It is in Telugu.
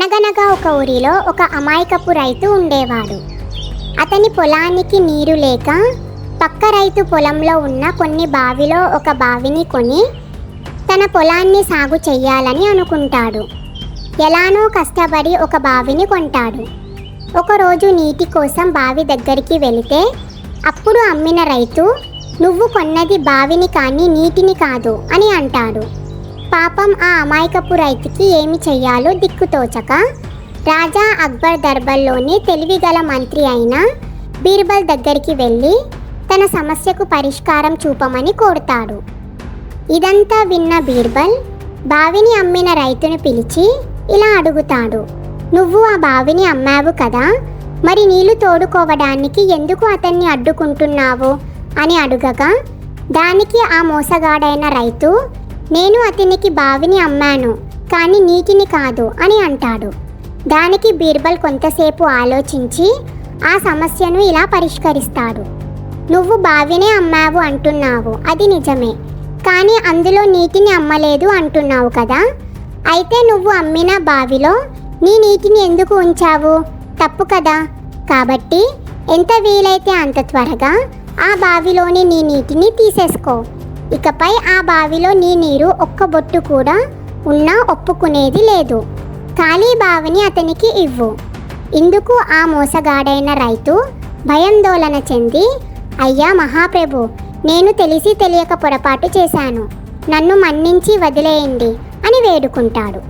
అనగనగా ఒక ఊరిలో ఒక అమాయకపు రైతు ఉండేవాడు. అతని పొలానికి నీరు లేక పక్క రైతు పొలంలో ఉన్న కొన్ని బావిలో ఒక బావిని కొని తన పొలాన్ని సాగు చేయాలని అనుకుంటాడు. ఎలానో కష్టపడి ఒక బావిని కొంటాడు. ఒకరోజు నీటి కోసం బావి దగ్గరికి వెళితే అప్పుడు అమ్మిన రైతు నువ్వు కొన్నది బావిని కానీ నీటిని కాదు అని అంటాడు. పాపం ఆ అమాయకపు రైతుకి ఏమి చెయ్యాలో దిక్కుతోచక రాజా అక్బర్ దర్బార్లోని తెలివిగల మంత్రి అయిన బీర్బల్ దగ్గరికి వెళ్ళి తన సమస్యకు పరిష్కారం చూపమని కోరుతాడు. ఇదంతా విన్న బీర్బల్ బావిని అమ్మిన రైతును పిలిచి ఇలా అడుగుతాడు. నువ్వు ఆ బావిని అమ్మావు కదా మరి నీళ్ళు తోడుకోవడానికి ఎందుకు అతన్ని అడ్డుకుంటున్నావు? అని అడుగగా దానికి ఆ మోసగాడైన రైతు నేను అతనికి బావిని అమ్మాను కానీ నీటిని కాదు అని అంటాడు. దానికి బీర్బల్ కొంతసేపు ఆలోచించి ఆ సమస్యను ఇలా పరిష్కరిస్తాడు. నువ్వు బావినే అమ్మావు అంటున్నావు అది నిజమే. కానీ అందులో నీటిని అమ్మలేదు అంటున్నావు కదా. అయితే నువ్వు అమ్మిన బావిలో నీ నీటిని ఎందుకు ఉంచావు? తప్పు కదా. కాబట్టి ఎంత వీలైతే అంత త్వరగా ఆ బావిలోని నీ నీటిని తీసేసుకో. ఇకపై ఆ బావిలో నీ నీరు ఒక్క బొట్టు కూడా ఉన్నా ఒప్పుకునేది లేదు. ఖాళీ బావిని అతనికి ఇవ్వు. ఇందుకు ఆ మోసగాడైన రైతు భయాందోళన చెంది అయ్యా మహాప్రభు నేను తెలిసి తెలియక పొరపాటు చేశాను. నన్ను మన్నించి వదిలేయండి అని వేడుకుంటాడు.